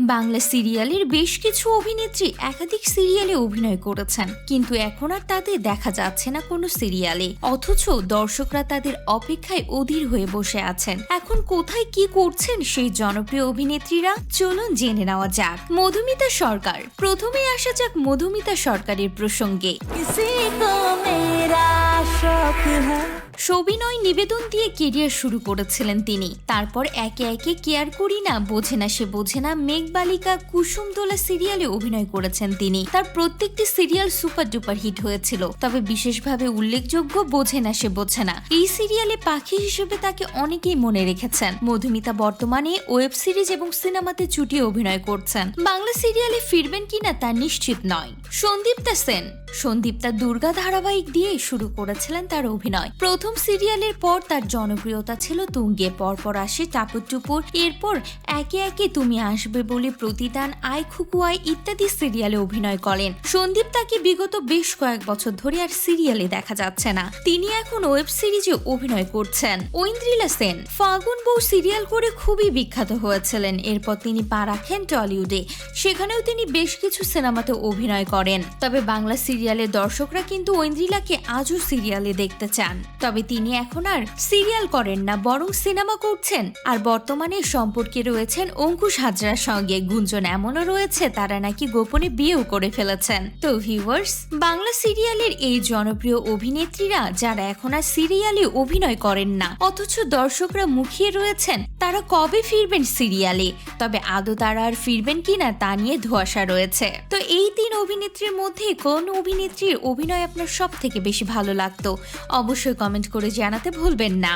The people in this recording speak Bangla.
বাংলা সিরিয়ালের বেশ কিছু অভিনেত্রী একাধিক সিরিয়ালে অভিনয় করেছেন কিন্তু এখন আর তাদের দেখা যাচ্ছে না কোনো সিরিয়ালে। অথচ দর্শকরা তাদের অপেক্ষায় অধীর হয়ে বসে আছেন। এখন কোথায় কি করছেন সেই জনপ্রিয় অভিনেত্রীরা? চলুন জেনে নেওয়া যাক। মধুমিতা সরকার। প্রথমে আসা যাক মধুমিতা সরকারের প্রসঙ্গে। মেরা সবিনয় নিবেদন দিয়ে কেরিয়ার শুরু করেছিলেন তিনি। তারপর একে একে কেয়ার করি না, বোঝে না সে বোঝে না, মেঘবালিকা কুসুমদোলা সিরিয়ালে অভিনয় করেছেন তিনি। তার প্রত্যেকটি সিরিয়াল সুপার ডুপার হিট হয়েছিল, তবে বিশেষভাবে উল্লেখযোগ্য বোঝে না সে বোঝে না। এই সিরিয়ালে পাখি হিসেবে তাকে অনেকেই মনে রেখেছেন। মধুমিতা বর্তমানে ওয়েব সিরিজ এবং সিনেমাতে চুটিয়ে অভিনয় করছেন। বাংলা সিরিয়ালে ফিরবেন কিনা তা নিশ্চিত নয়। সন্দীপ্তা সেন সন্দীপ্তা দুর্গা ধারাবাহিক দিয়ে শুরু করেছিলেন তার অভিনয়। প্রথম সিরিয়ালের পর তার জনপ্রিয়তা ছিল তুঙ্গে। পরপর আসে টাপুর টুপুর। এরপর একে একে তুমি আসবে বলে প্রতিদান আই খুকুয়াই ইত্যাদি সিরিয়ালে অভিনয় করেন। সন্দীপ তাকে বিগত বেশ কয়েক বছর ধরে আর সিরিয়ালে দেখা যাচ্ছে না। তিনি এখন ওয়েব সিরিজে অভিনয় করছেন। ঐন্দ্রিলা সেন, ফাগুন বউ সিরিয়াল করে খুবই বিখ্যাত হয়েছিলেন। এরপর তিনি পা রাখেন টলিউডে। সেখানেও তিনি বেশ কিছু সিনেমাতে অভিনয় করেন। তবে বাংলা সিরিয়ালের দর্শকরা কিন্তু ঐন্দ্রিলাকে আজও সিরিয়ালে দেখতে চান। তবে তিনি এখন আর সিরিয়াল করেন না, বরং সিনেমা করছেন। আর বর্তমানে সম্পর্কে রয়েছেন অঙ্কুশ হাজরার সঙ্গে। গুঞ্জন এমনও রয়েছে, তারা নাকি গোপনে বিয়েও করে ফেলেছেন। তো ভিউয়ার্স বাংলা সিরিয়ালের এই জনপ্রিয় অভিনেত্রীরা, যারা এখন আর সিরিয়ালে অভিনয় করেন না, অথচ দর্শকরা মুখিয়ে রয়েছেন, তারা কবে ফিরবেন সিরিয়ালে? তবে আদৌ তারা আর ফিরবেন কিনা, তা নিয়ে ধোঁয়াশা রয়েছে। তো এই তিন অভিনেত্রীর মধ্যে কোন অভিনেত্রীর অভিনয় আপনার সব থেকে বেশি ভালো লাগতো অবশ্যই কমেন্ট করে জানাতে ভুলবেন না।